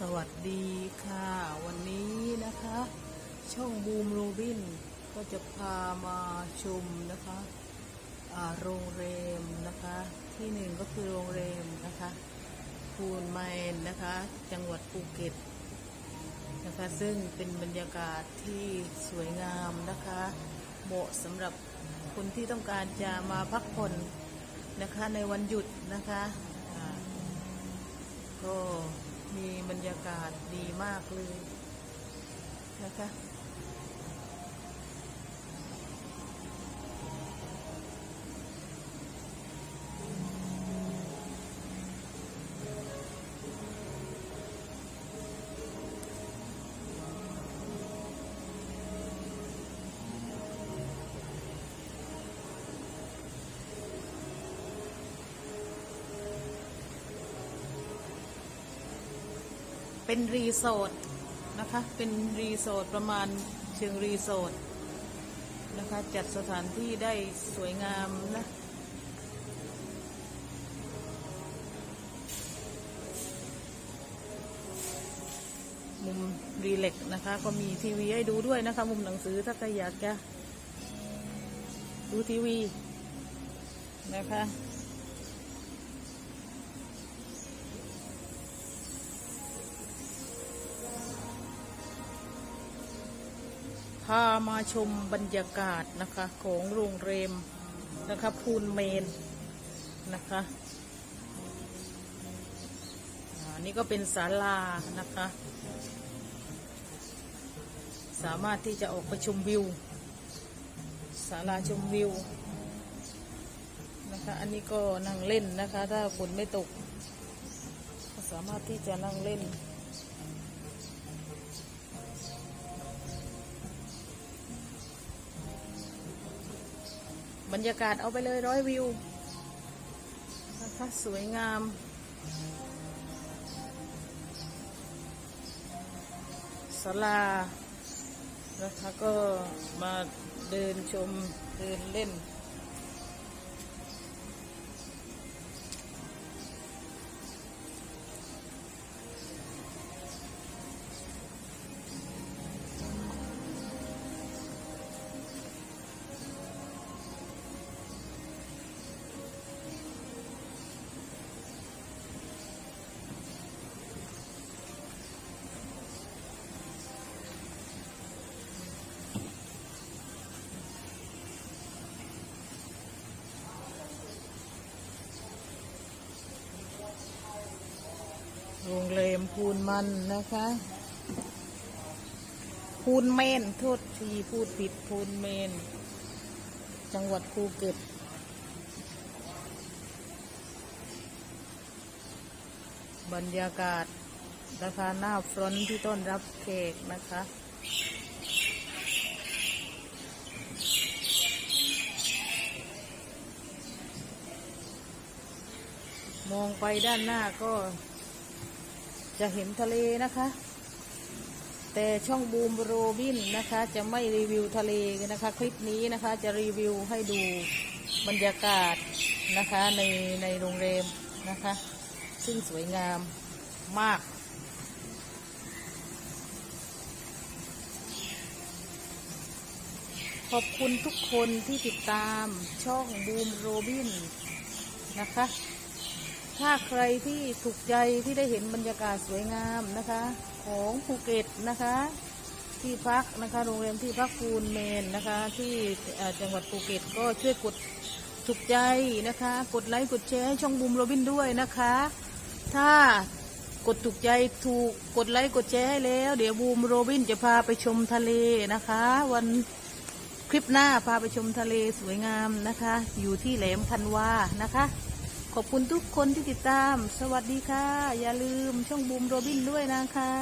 สวัสดีค่ะ วันนี้นะคะ ช่องบูมโรบิน ก็จะพามาชมนะคะโรงแรมนะคะ ที่หนึ่งก็คือโรงแรมนะคะพูนไมนนะคะ จังหวัดภูเก็ตนะคะ ซึ่งเป็นบรรยากาศที่สวยงามนะคะ เหมาะสำหรับคนที่ต้องการจะมาพักผ่อนนะคะในวันหยุดนะคะก็ มีบรรยากาศดีมากเลยนะคะ เป็นรีสอร์ทนะคะ เป็นรีสอร์ทประมาณเชิงรีสอร์ทนะคะ จัดสถานที่ได้สวยงามนะมุมรีเล็กนะคะ ก็มีทีวีให้ดูด้วยนะคะ มุมหนังสือถ้าใครอยากจะดูทีวีนะคะ พามาชมบรรยากาศนะคะของโรงแรมนะคะพูนเมนนะคะอ่านี่ก็เป็นศาลานะคะ สามารถที่จะออกไปชมวิวศาลาชมวิวนะคะ อันนี้ก็นั่งเล่นนะคะ ถ้าฝนไม่ตก ก็สามารถที่จะนั่งเล่น บรรยากาศเอาไปเลยร้อยวิวนะคะสวยงาม ศาลา นะคะก็มาเดินชม เดินเล่น โรงแรมพูนมันนะคะ พูนเมนโทษทีพูดผิดพูนเมน จังหวัดภูเก็ตบรรยากาศนะคะหน้าฟรอนที่ต้อนรับแขกนะคะมองไปด้านหน้าก็ จะเห็นทะเลนะคะ แต่ช่องบูมโรบินนะคะ จะไม่รีวิวทะเลนะคะ คลิปนี้นะคะจะรีวิวให้ดูบรรยากาศนะคะในในโรงแรมนะคะ ซึ่งสวยงามมากขอบคุณทุกคนที่ติดตามช่องบูมโรบินนะคะ ถ้าใครที่ถูกใจที่ได้เห็นบรรยากาศสวยงามนะคะ ของภูเก็ตนะคะ ที่พักนะคะโรงแรมที่พักฟูนเมนนะคะ ที่จังหวัดภูเก็ตก็ช่วยกดถูกใจนะคะ กดไลค์กดแชร์ให้ช่องบูมโรบินด้วยนะคะ ถ้ากดถูกใจถูกกดไลค์กดแชร์ให้แล้ว เดี๋ยวบูมโรบินจะพาไปชมทะเลนะคะ วันคลิปหน้าพาไปชมทะเลสวยงามนะคะ อยู่ที่แหลมพันวานะคะ ขอบคุณทุกคนที่ติดตาม สวัสดีค่ะ อย่าลืมช่องบูมโรบินด้วยนะคะ